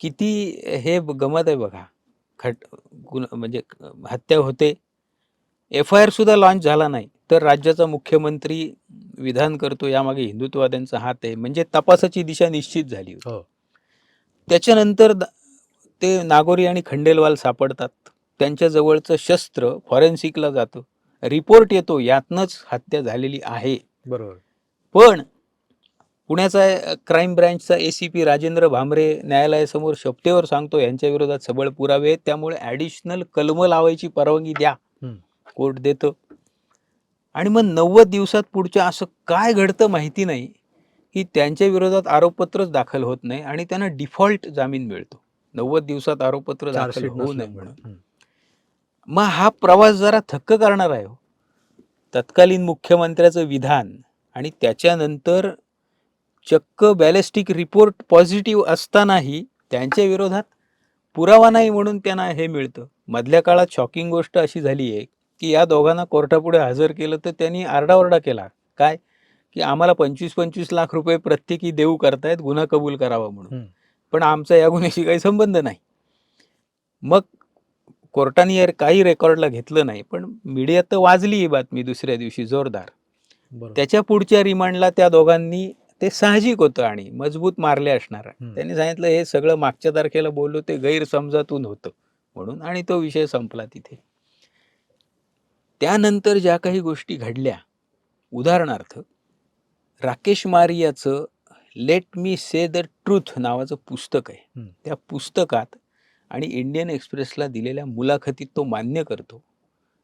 किती हे गमत आहे बघा. खट गुन म्हणजे हत्या होते. एफ आय आर सुद्धा लॉन्च झाला नाही. तर राज्याचा मुख्यमंत्री विधान करतो यामागे हिंदुत्ववाद्यांचा हात आहे. म्हणजे तपासाची दिशा निश्चित झाली होती. हो. त्याच्यानंतर द- ते नागोरी आणि खंडेलवाल सापडतात. त्यांच्या जवळचं शस्त्र फॉरेन्सिकला जातं. रिपोर्ट येतो यातनंच हत्या झालेली आहे. बरोबर. पण पुण्याचा crime ब्रँचचा A C P Rajendra Bhamre न्यायालयासमोर शपथेवर सांगतो यांच्या विरोधात सबळ पुरावे आहेत त्यामुळे ॲडिशनल कलमं लावायची परवानगी द्या. कोर्ट देतं आणि मग नव्वद दिवसात पुढच्या असं काय घडतं माहिती नाही की त्यांच्या विरोधात आरोपपत्रच दाखल होत नाही आणि त्यांना डिफॉल्ट जामीन मिळतो नव्वद दिवसात आरोपपत्र दाखल होऊ नये म्हणून. मग हा प्रवास जरा थक्क करणार आहे हो. तत्कालीन मुख्यमंत्र्याचं विधान आणि त्याच्यानंतर चक्क बॅलिस्टिक रिपोर्ट पॉझिटिव्ह असतानाही त्यांच्या विरोधात पुरावा नाही म्हणून त्यांना हे मिळतं. मधल्या काळात शॉकिंग गोष्ट अशी झाली आहे की या दोघांना कोर्टापुढे हजर केलं तर त्यांनी आरडाओरडा केला. काय? की आम्हाला पंचवीस पंचवीस लाख रुपये प्रत्येकी देऊ करतायत गुन्हा कबूल करावा म्हणून. पण आमचा या गुन्ह्याशी काही संबंध नाही. मग कोर्टाने यार काही रेकॉर्डला घेतलं नाही पण मीडियात तर वाजली ही बातमी दुसऱ्या दिवशी जोरदार. त्याच्या पुढच्या रिमांडला त्या दोघांनी ते साहजिक होतं आणि मजबूत मारले असणार. त्यांनी सांगितलं हे सगळं मागच्या तारखेला बोललो ते गैरसमजातून होतं म्हणून आणि तो विषय संपला तिथे त्यानंतर ज्या काही गोष्टी घडल्या उदाहरणार्थ Rakesh मारियाचं let me say the truth नावाचं पुस्तक आहे. त्या पुस्तकात आणि इंडियन एक्सप्रेसला दिलेल्या मुलाखतीत तो मान्य करतो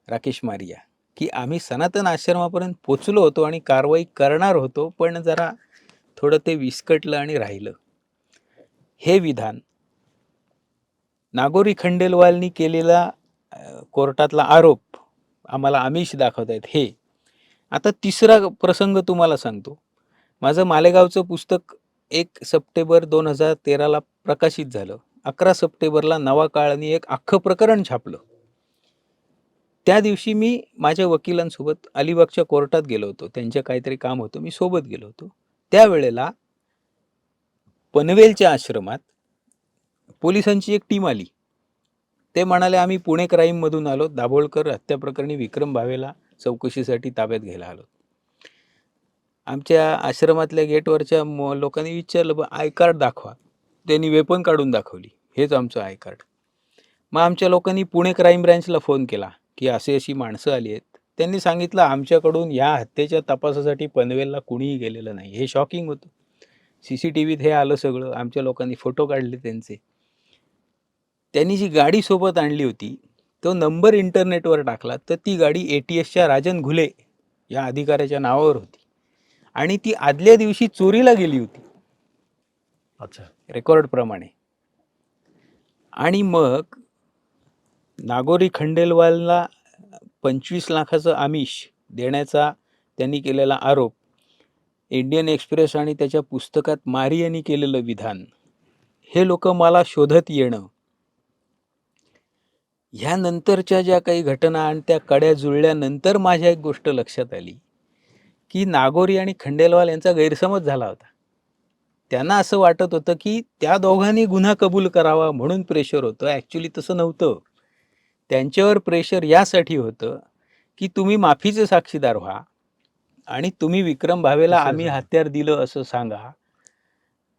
राकेश मारिया की आम्ही सनातन आश्रमापर्यंत पोचलो होतो आणि कारवाई करणार होतो पण जरा थोडं ते विस्कटलं आणि राहिलं. हे विधान नागोरी खंडेलवालनी केलेला कोर्टातला आरोप आम्हाला आमिष दाखवतायत हे. आता तिसरा प्रसंग तुम्हाला सांगतो. माझं मालेगावचं पुस्तक एक सप्टेंबर दोन हजार तेराला प्रकाशित झालं. अकरा सप्टेंबरला नवा काळाने एक अख्खं प्रकरण छापलं. त्या दिवशी मी माझ्या वकिलांसोबत अलिबागच्या कोर्टात गेलो होतो. त्यांच्या काहीतरी काम होतं मी सोबत गेलो होतो. त्यावेळेला पनवेलच्या आश्रमात पोलिसांची एक टीम आली. ते म्हणाले आम्ही पुणे क्राईममधून आलो. दाभोळकर हत्याप्रकरणी विक्रम भावेला चौकशीसाठी ताब्यात घ्यायला आलो. आमच्या आश्रमातल्या गेटवरच्या म- लोकांनी विचारलं बा आय कार्ड दाखवा. त्यांनी वेपन काढून दाखवली. हेच आमचं आय कार्ड. मग आमच्या लोकांनी पुणे क्राईम ब्रँचला फोन केला की अशी अशी माणसं आली आहेत. त्यांनी सांगितलं आमच्याकडून या हत्येच्या तपासासाठी पनवेलला कुणीही गेलेलं नाही. हे शॉकिंग होतं. सी सी टी व्हीत हे आलं सगळं. आमच्या लोकांनी फोटो काढले त्यांचे. त्यांनी जी गाडी सोबत आणली होती तो नंबर इंटरनेटवर टाकला तर ती गाडी ए टी एसच्या राजन घुले या अधिकाऱ्याच्या नावावर होती. आणि ती आदल्या दिवशी चोरीला गेली होती. अच्छा. रेकॉर्डप्रमाणे आणि मग नागोरी खंडेलवालला पंचवीस लाखाचं आमिष देण्याचा त्यांनी केलेला आरोप. इंडियन एक्सप्रेस आणि त्याच्या पुस्तकात मारी यांनी केलेलं विधान. हे लोक मला शोधत येणं. ह्यानंतरच्या ज्या काही घटना आणि त्या कड्या जुळल्यानंतर माझ्या एक गोष्ट लक्षात आली की नागोरी आणि खंडेलवाल यांचा गैरसमज झाला होता. त्यांना असं वाटत होतं की त्या दोघांनी गुन्हा कबूल करावा म्हणून प्रेशर होतं. ॲक्च्युली तसं नव्हतं. त्यांच्यावर प्रेशर यासाठी होतं की तुम्ही माफीचे साक्षीदार व्हा आणि तुम्ही विक्रम भावेला आम्ही. हत्यार दिलं असं सांगा.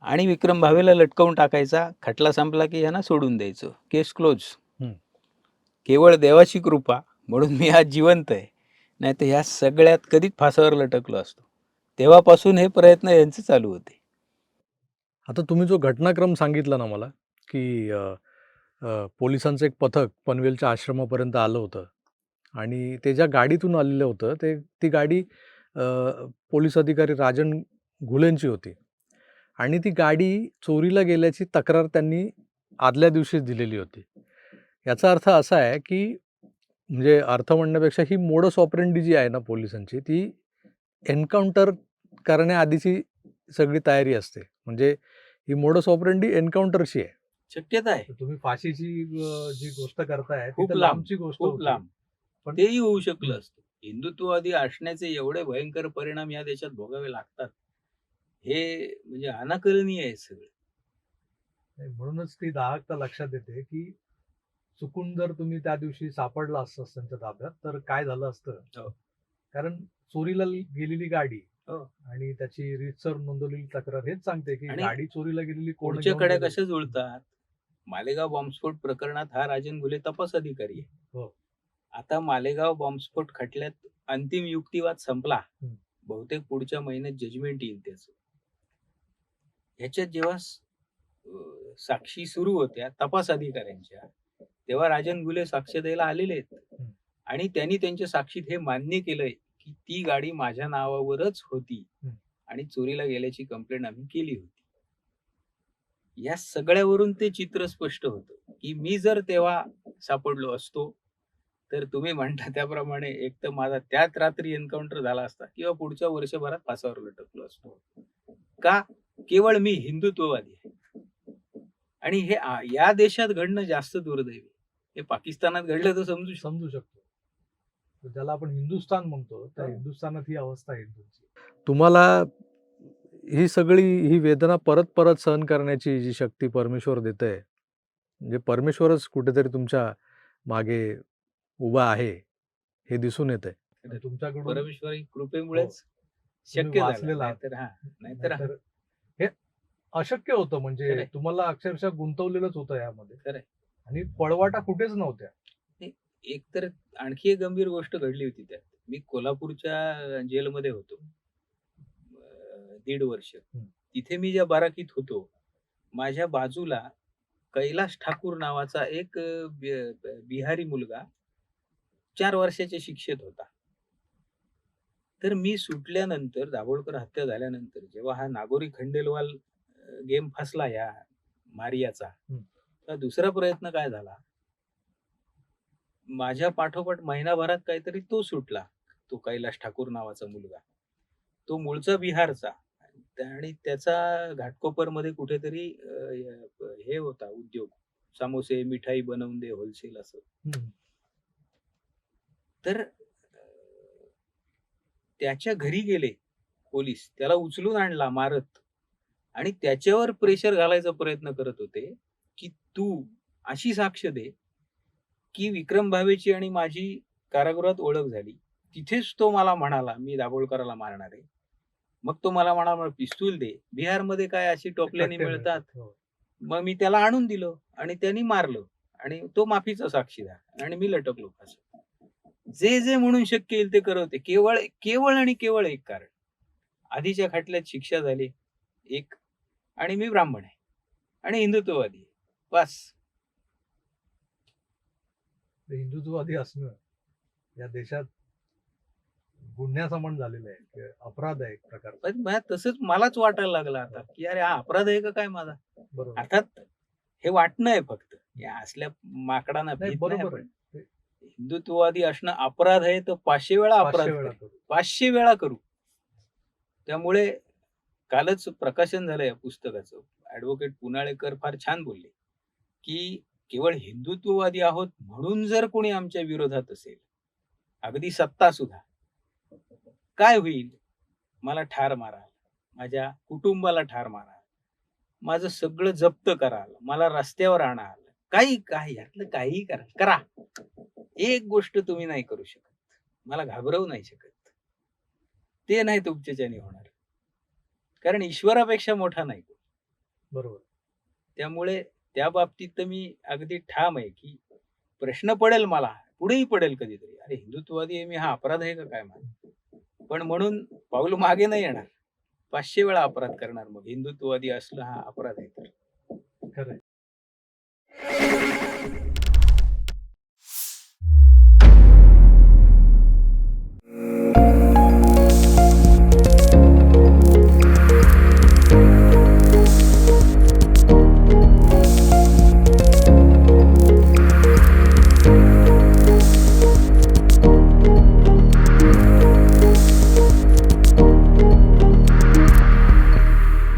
आणि विक्रम भावेला लटकवून टाकायचा खटला संपला की यांना सोडून द्यायचं. Case close. केवळ देवाची कृपा म्हणून मी आज जिवंत आहे. नाही तर ह्या सगळ्यात कधीच फासावर लटकलो असतो. तेव्हापासून हे प्रयत्न यांचे चालू होते. आता तुम्ही जो घटनाक्रम सांगितला ना मला की पोलिसांचं एक पथक पनवेलच्या आश्रमापर्यंत आलं होतं. आणि ते ज्या गाडीतून आलेलं होतं ते ती गाडी पोलीस अधिकारी राजन घुलेंची होती. आणि ती गाडी चोरीला गेल्याची तक्रार त्यांनी आदल्या दिवशीच दिलेली होती. याचा अर्थ असा आहे की म्हणजे अर्थ म्हणण्यापेक्षा ही मोडस ऑपरेंडी जी आहे ना पोलिसांची ती एन्काउंटर करण्याआधीची सगळी तयारी असते. म्हणजे ही मोडस ऑपरेंडी एन्काउंटरची आहे. शक्यता आहे तुम्ही फाशीची जी गोष्ट करताय खूप लांबची गोष्ट खूप. लांब पण- तेही होऊ शकलं असतं हिंदुत्ववादी असण्याचे एवढे भयंकर परिणाम या देशात भोगावे लागतात हे म्हणजे अनाकलनीय आहे सगळं म्हणूनच ती दाहकता लक्षात येते की चुकून जर तुम्ही त्या दिवशी सापडला असतं त्यांच्या ताब्यात तर काय झालं असतं हो. कारण चोरीला गेलेली गाडी हो. आणि त्याची रीतसर नोंदवलेली तक्रार हेच सांगते की गाडी चोरीला गेलेली कोण पुढच्या घेऊन कड्या? कशा जुळतात मालेगाव बॉम्बस्फोट प्रकरणात हा राजन घुले तपास अधिकारी आहे हो. आता मालेगाव बॉम्बस्फोट खटल्यात अंतिम युक्तिवाद संपला. बहुतेक पुढच्या महिन्यात जजमेंट येईल त्याच ह्याच्यात जेव्हा साक्षी सुरू होत्या तपास अधिकाऱ्यांच्या तेव्हा राजन घुले साक्ष द्यायला आलेले आहेत. आणि त्यांनी त्यांच्या साक्षीत हे मान्य केलंय की ती गाडी माझ्या नावावरच होती. आणि चोरीला गेल्याची कंप्लेंट आम्ही केली होती या सगळ्यावरून ते चित्र स्पष्ट होतं. की मी जर तेव्हा सापडलो असतो तर तुम्ही म्हणता त्याप्रमाणे एक तर माझा त्याच रात्री एन्काउंटर झाला असता किंवा पुढच्या वर्षभरात फासावर लटकलो असतो. का? केवळ मी हिंदुत्ववादी आहे. आणि हे आ- या देशात घडणं जास्त दुर्दैवी. हे पाकिस्तानात घडलं तर समजू शकतो समजू शकतो. ज्याला आपण हिंदुस्थान म्हणतो त्या. हिंदुस्थानात ही अवस्था आहे तुमची. तुम्हाला ही सगळी ही वेदना परत परत सहन करण्याची जी शक्ती परमेश्वर देत आहे म्हणजे परमेश्वरच कुठेतरी तुमच्या मागे उभा आहे हे दिसून येत आहे तुमच्याकडून परमेश्वरी कृपेमुळेच शक्य. नाहीतर हा अशक्य होतं म्हणजे. तुम्हाला अक्षरशः गुंतवलेलंच होतं यामध्ये. आणि पळवाटा कुठेच नव्हत्या एक तर आणखी एक गंभीर गोष्ट घडली होती त्यात मी कोल्हापूरच्या जेलमध्ये होतो दीड वर्ष. तिथे मी ज्या बाराकीत होतो माझ्या बाजूला कैलाश ठाकूर नावाचा एक बिहारी मुलगा चार वर्षाच्या शिक्षेत होता. तर मी सुटल्यानंतर दाभोळकर हत्या झाल्यानंतर जेव्हा हा नागोरी खंडेलवाल गेम फसला या मारियाचा. तर दुसरा प्रयत्न काय झाला? माझ्या पाठोपाठ महिनाभरात काहीतरी तो सुटला तो कैलाश ठाकूर नावाचा मुलगा. तो मूळचा बिहारचा. आणि त्याचा घाटकोपरमध्ये कुठेतरी हे होता उद्योग. समोसे मिठाई बनवून दे होलसेल असं. तर त्याच्या घरी गेले पोलीस. त्याला उचलून आणला मारत. आणि त्याच्यावर प्रेशर घालायचा प्रयत्न करत होते की तू अशी साक्ष दे की विक्रम भावेची आणि माझी कारागृहात ओळख झाली. तिथेच तो मला म्हणाला मी दाभोळकराला मारणार आहे. मग तो मला म्हणाला पिस्तूल दे. बिहारमध्ये काय अशी टोपल्याने मिळतात? हो. मग मी त्याला आणून दिलं आणि त्यांनी मारलं आणि तो माफीचा साक्षीदार आणि मी लटकलो जे जे म्हणून शक्य येईल ते करवते. केवळ केवळ आणि केवळ एक कारण. आधीच्या खटल्यात शिक्षा झाली एक आणि मी ब्राह्मण आहे आणि हिंदुत्ववादी आहे. बस. हिंदुत्ववादी असणं या देशात गुन्ह्यासमान झालेलं आहे की अपराध आहे एक प्रकारचा. पण मला तसंच मलाच वाटायला लागलं आता की अरे हा अपराध आहे का काय माझा? बरोबर. अर्थात हे वाटणं आहे फक्त. या असल्या माकडांना बरोबर हिंदुत्ववादी असणं अपराध आहे तर पाचशे वेळा अपराध. पाचशे वेळा करू. त्यामुळे कालच प्रकाशन झालं या पुस्तकाचं. ऍडव्होकेट पुनाळेकर फार छान बोलले की केवळ हिंदुत्ववादी आहोत म्हणून जर कोणी आमच्या विरोधात असेल अगदी सत्ता सुद्धा काय होईल? मला ठार माराल. माझ्या कुटुंबाला ठार माराल. माझं सगळं जप्त कराल. मला रस्त्यावर आणाल. काही काही यातलं काही करा करा. एक गोष्ट तुम्ही नाही करू शकत. मला घाबरवू नाही शकत. ते नाही तुमच्याच्याने होणार. कारण ईश्वरापेक्षा मोठा नाही. बरोबर. त्यामुळे त्या बाबतीत तर मी अगदी ठाम आहे की प्रश्न पडेल मला. पुढेही पडेल कधीतरी. अरे हिंदुत्ववादी मी. हा अपराध आहे का? काय माझा पण म्हणून पाऊल मागे नाही येणार. पाचशे वेळा अपराध करणार मग. हिंदुत्ववादी असलं हा अपराध आहे तर. खरं